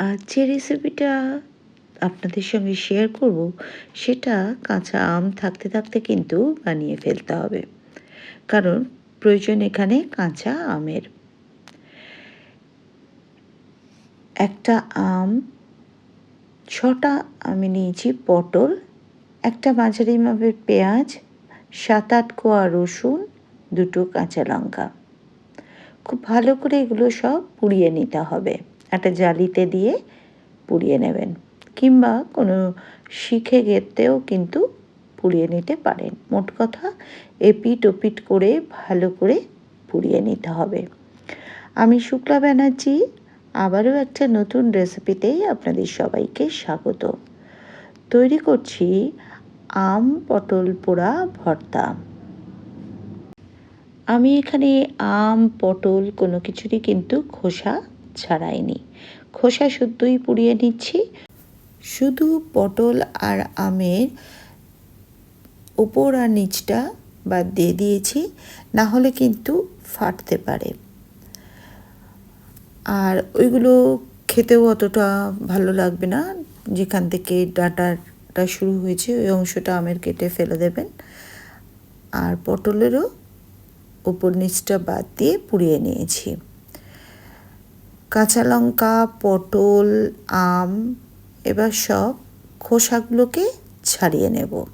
আর যে রেসিপিটা আপনাদের সঙ্গে শেয়ার করব, সেটা কাঁচা আম থাকতে থাকতে কিন্তু বানিয়ে ফেলতে হবে। কারণ প্রয়োজন এখানে কাঁচা আমের। একটা আম, ছটা আমি নিয়েছি পটল, একটা মাঝারি মাপের পেঁয়াজ সাত আট কোয়া রসুন, দুটো কাঁচা লঙ্কা। খুব ভালো করে এগুলো সব পুড়িয়ে নিতে হবে। একটা জালিতে দিয়ে পুড়িয়ে নেবেন কিংবা কোনো শিখে গেতেও কিন্তু পুড়িয়ে নিতে পারেন। মোট কথা এপিট ওপিট করে ভালো করে পুড়িয়ে নিতে হবে। আমি শুক্লা ব্যানার্জি, আবারও একটা নতুন রেসিপিতেই আপনাদের সবাইকে স্বাগত। তৈরি করছি আম পটল পোড়া ভর্তা। আমি এখানে আম, পটল কোনো কিছুরই কিন্তু খোসা ছাড়াইনি। খোসা শুদ্ধই পুড়িয়ে নিচ্ছি। শুধু পটল আর আমের ওপর আর নিচটা বাদ দিয়ে দিয়েছি, না হলে কিন্তু ফাটতে পারে। আর ওইগুলো খেতেও অতটা ভালো লাগবে না। যেখান থেকে ডাটাটা শুরু হয়েছে, ওই অংশটা আমের কেটে ফেলে দেবেন। আর পটলেরও ওপর নিচটা বাদ দিয়ে পুড়িয়ে নিয়েছি। কাঁচা লঙ্কা, পটল, আম, এবার সব খোসাগুলোকে ছাড়িয়ে নেব।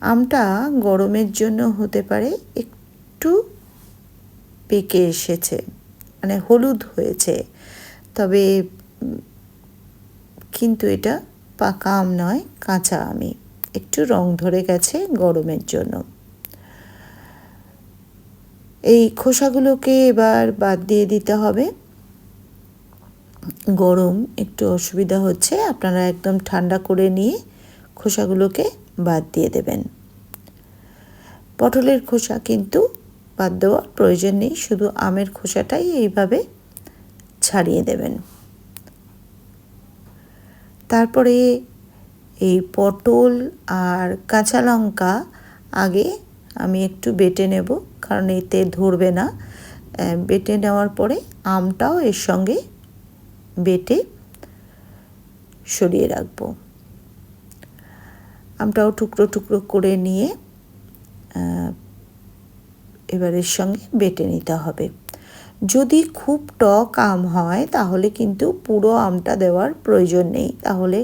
আমটা গরমের জন্য হতে পারে একটু পেকে এসেছে মানে হলুদ হয়েছে, তবে কিন্তু এটা পাকা আম নয়, কাঁচা আমি। একটু রং ধরে গেছে গরমের জন্য। এই খোসাগুলোকে এবার বাদ দিয়ে দিতে হবে। গরম, একটু অসুবিধা হচ্ছে, আপনারা একদম ঠান্ডা করে নিয়ে খোসাগুলোকে বাদ দিয়ে দেবেন। পটলের খোসা কিন্তু বাদ দেওয়ার প্রয়োজন নেই, শুধু আমের খোসাটাই এইভাবে ছাড়িয়ে দেবেন। তারপরে এই পটল আর কাঁচা লঙ্কা আগে আমি একটু বেটে নেব, কারণ এতে ধরবে না। বেটে নেওয়ার পরে আমটাও এর সঙ্গে বেটে সরিয়ে রাখব। আমটাও টুকরো টুকরো করে নিয়ে এবার এর সঙ্গে বেটে নিতে হবে। যদি খুব টক আম হয়, তাহলে কিন্তু পুরো আমটা দেওয়ার প্রয়োজন নেই। তাহলে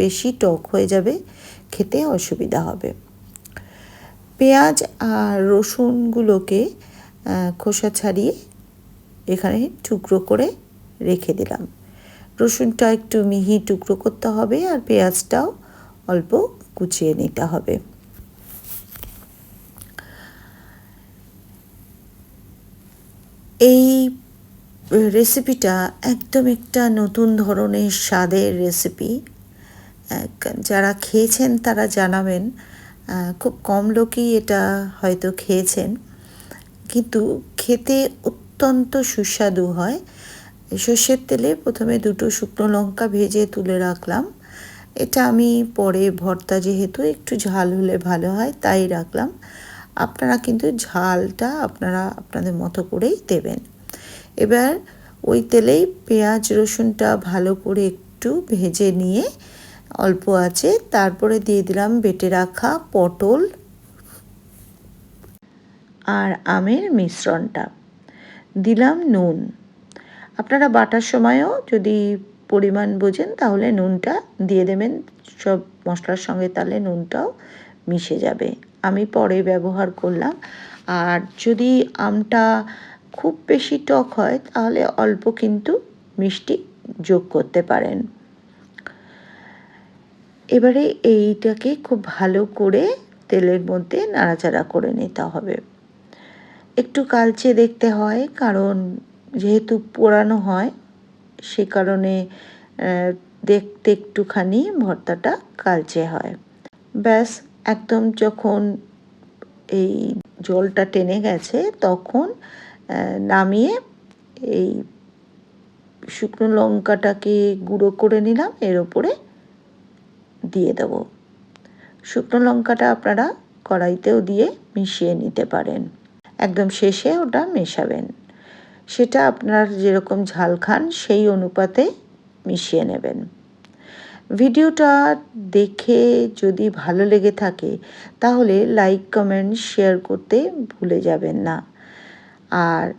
বেশি টক হয়ে যাবে, খেতে অসুবিধা হবে। পেঁয়াজ আর রসুনগুলোকে খোসা ছাড়িয়ে এখানে টুকরো করে রেখে দিলাম। রসুনটা একটু মিহি টুকরো করতে হবে আর পেঁয়াজটাও অল্প কুচিয়ে নিতে হবে। এই রেসিপিটা একদম একটা নতুন ধরনের স্বাদের রেসিপি। যারা খেয়েছেন তারা জানাবেন খুব কম লোকই এটা হয়তো খেয়েছেন। কিন্তু খেতে অত্যন্ত সুস্বাদু হয়। সর্ষের তেলে প্রথমে দুটো শুকনো লঙ্কা ভেজে তুলে রাখলাম। এটা আমি পরে ভর্তা যেহেতু একটু ঝাল হলে ভালো হয়, তাই রাখলাম। আপনারা কিন্তু ঝালটা আপনারা আপনাদের মতো করেই দেবেন। এবার ওই তেলেই পেঁয়াজ রসুনটা ভালো করে একটু ভেজে নিয়ে অল্প আছে। তারপরে দিয়ে দিলাম বেটে রাখা পটল আর আমের মিশ্রণটা। দিলাম নুন। আপনারা বাটার সময়ও যদি পরিমাণ বোঝেন তাহলে নুনটা দিয়ে দেবেন। সব মশলার সঙ্গে তাহলে নুনটাও মিশে যাবে। আমি পরে ব্যবহার করলাম। আর যদি আমটা খুব বেশি টক হয় তাহলে অল্প কিন্তু মিষ্টি যোগ করতে পারেন। এবারে এইটাকে খুব ভালো করে তেলের মধ্যে নাড়াচাড়া করে নিতে হবে। একটু কালচে দেখতে হয়, কারণ যেহেতু পোড়ানো হয়, সে কারণে দেখতে একটুখানি ভর্তাটা কালচে হয়। ব্যাস, একদম যখন এই জলটা টেনে গেছে, তখন নামিয়ে এই শুকনো লঙ্কাটাকে গুঁড়ো করে নিলাম, এর ওপরে দিয়ে দেব। শুকনো লঙ্কাটা আপনারা কড়াইতেও দিয়ে মিশিয়ে নিতে পারেন। একদম শেষে ওটা মেশাবেন। সেটা আপনার যেরকম ঝাল খান, সেই অনুপাতে মিশিয়ে নেবেন। ভিডিওটা দেখে যদি ভালো লেগে থাকে, তাহলে লাইক, কমেন্ট, শেয়ার করতে ভুলে যাবেন না। আর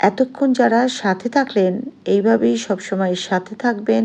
এতক্ষণ যারা সাথে থাকলেন, এইভাবেই সবসময় সাথে থাকবেন।